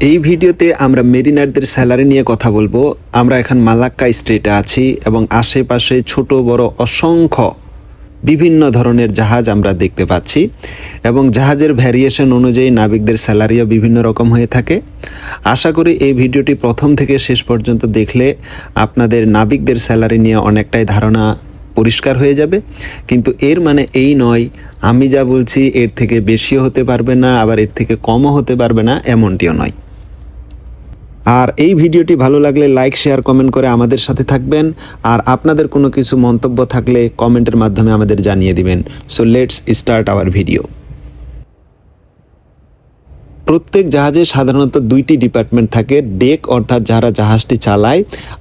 এই ভিডিওতে আমরা মেরিনারদের স্যালারি নিয়ে কথা বলব। আমরা এখন মালাক্কা স্ট্রিটে আছি এবং আশেপাশে ছোট, বড়, অসংখ্য বিভিন্ন ধরনের জাহাজ আমরা দেখতে পাচ্ছি এবং জাহাজের ভ্যারিয়েশন অনুযায়ী নাবিকদের স্যালারিও বিভিন্ন রকম হয়ে থাকে। আশা করি এই ভিডিওটি প্রথম থেকে শেষ পর্যন্ত দেখলে আপনাদের নাবিকদের স্যালারি নিয়ে অনেকটাই ধারণা পরিষ্কার হয়ে যাবে। কিন্তু এর মানে এই নয়, আমি যা বলছি এর থেকে বেশিও হতে পারবে না, আবার এর থেকে কমও হতে পারবে না, এমনটিও নয়। আর এই ভিডিওটি ভালো লাগলে লাইক শেয়ার কমেন্ট করে আমাদের সাথে থাকবেন। আর আপনাদের কোনো কিছু মন্তব্য থাকলে কমেন্টের মাধ্যমে আমাদের জানিয়ে দিবেন। So let's start our video প্রত্যেক জাহাজে সাধারণত দুইটি ডিপার্টমেন্ট থাকে ডেক অর্থাৎ যারা জাহাজটি চালায়,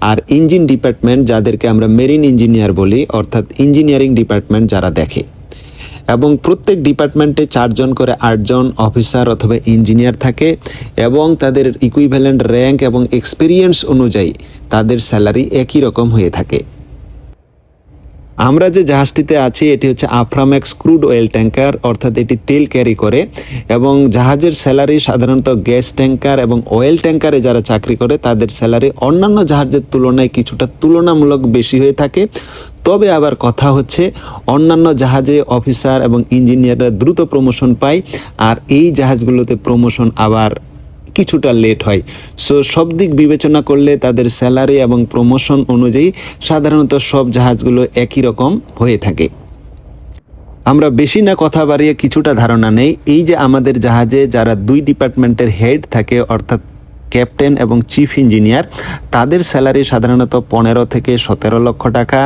আর ইঞ্জিন ডিপার্টমেন্ট যাদেরকে আমরা মেরিন ইঞ্জিনিয়ার বলি, অর্থাৎ ইঞ্জিনিয়ারিং ডিপার্টমেন্ট যারা দেখে। এবং প্রত্যেক ডিপার্টমেন্টে চারজন করে আটজন অফিসার অথবা ইঞ্জিনিয়ার থাকে এবং তাদের ইকুইভ্যালেন্ট র্যাঙ্ক এবং এক্সপিরিয়েন্স অনুযায়ী তাদের স্যালারি একই রকম হয়ে থাকে। আমরা যে জাহাজটিতে আছি, এটি হচ্ছে আফ্রাম্যাক্স ক্রুড অয়েল ট্যাঙ্কার অর্থাৎ এটি তেল ক্যারি করে এবং জাহাজের স্যালারি সাধারণত গ্যাস ট্যাঙ্কার এবং অয়েল ট্যাঙ্কারে যারা চাকরি করে, তাদের স্যালারি অন্যান্য জাহাজের তুলনায় কিছুটা তুলনামূলক বেশি হয়ে থাকে। তবে আবার কথা হচ্ছে, অন্যান্য জাহাজে অফিসার এবং ইঞ্জিনিয়াররা দ্রুত প্রমোশন পায়, আর এই জাহাজগুলোতে প্রমোশন আবার কিছুটা লেট হয়। সো সব দিক বিবেচনা করলে তাদের স্যালারি এবং প্রমোশন অনুযায়ী সাধারণত সব জাহাজগুলো একই রকম হয়ে থাকে। আমরা বেশি না কথা বাড়িয়ে কিছুটা ধারণা নেই, এই যে আমাদের জাহাজে যারা দুই ডিপার্টমেন্টের হেড থাকে, অর্থাৎ ক্যাপ্টেন এবং চিফ ইঞ্জিনিয়ার। তাদের স্যালারি সাধারণত পনেরো থেকে সতেরো লক্ষ টাকা।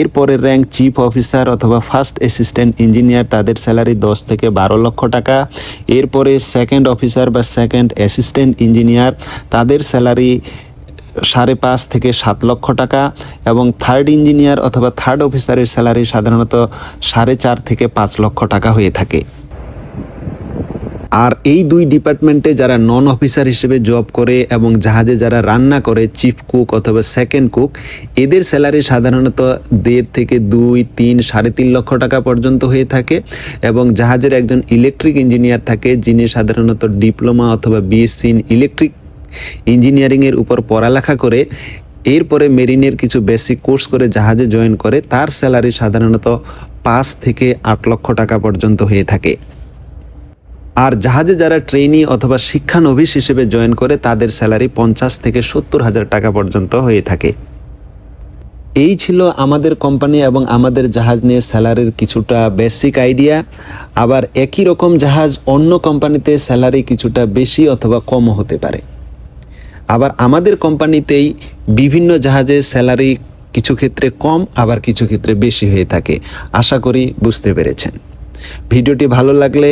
এরপরের র্যাঙ্ক চিফ অফিসার অথবা ফার্স্ট অ্যাসিস্ট্যান্ট ইঞ্জিনিয়ার তাদের স্যালারি দশ থেকে বারো লক্ষ টাকা। এরপরে সেকেন্ড অফিসার বা সেকেন্ড অ্যাসিস্ট্যান্ট ইঞ্জিনিয়ার তাদের স্যালারি সাড়ে পাঁচ থেকে সাত লক্ষ টাকা এবং থার্ড ইঞ্জিনিয়ার অথবা থার্ড অফিসারের স্যালারি সাধারণত সাড়ে চার থেকে পাঁচ লক্ষ টাকা হয়ে থাকে। আর এই দুই ডিপার্টমেন্টে যারা নন অফিসার হিসেবে জব করে এবং জাহাজে যারা রান্না করে চিফ কুক অথবা সেকেন্ড কুক এদের স্যালারি সাধারণত দেড় থেকে দুই, তিন, সাড়ে তিন লক্ষ টাকা পর্যন্ত হয়ে থাকে এবং জাহাজের একজন ইলেকট্রিক ইঞ্জিনিয়ার থাকে, যিনি সাধারণত ডিপ্লোমা অথবা বিএসসি ইন ইলেকট্রিক ইঞ্জিনিয়ারিংয়ের উপর পড়ালেখা করে। এরপরে মেরিনের কিছু বেসিক কোর্স করে জাহাজে জয়েন করে, তার স্যালারি সাধারণত পাঁচ থেকে আট লক্ষ টাকা পর্যন্ত হয়ে থাকে। আর জাহাজে যারা ট্রেনি অথবা শিক্ষানবিশ হিসেবে জয়েন করে, তাদের স্যালারি পঞ্চাশ থেকে সত্তর হাজার টাকা পর্যন্ত হয়ে থাকে। এই ছিল আমাদের কোম্পানি এবং আমাদের জাহাজ নিয়ে স্যালারির কিছুটা বেসিক আইডিয়া আবার একই রকম জাহাজ অন্য কোম্পানিতে স্যালারি কিছুটা বেশি অথবা কম হতে পারে। আবার আমাদের কোম্পানিতেই বিভিন্ন জাহাজে স্যালারি কিছু ক্ষেত্রে কম, আবার কিছু ক্ষেত্রে বেশি হয়ে থাকে। আশা করি বুঝতে পেরেছেন। ভিডিওটি ভালো লাগলে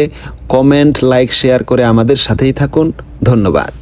কমেন্ট লাইক শেয়ার করে আমাদের সাথেই থাকুন। ধন্যবাদ।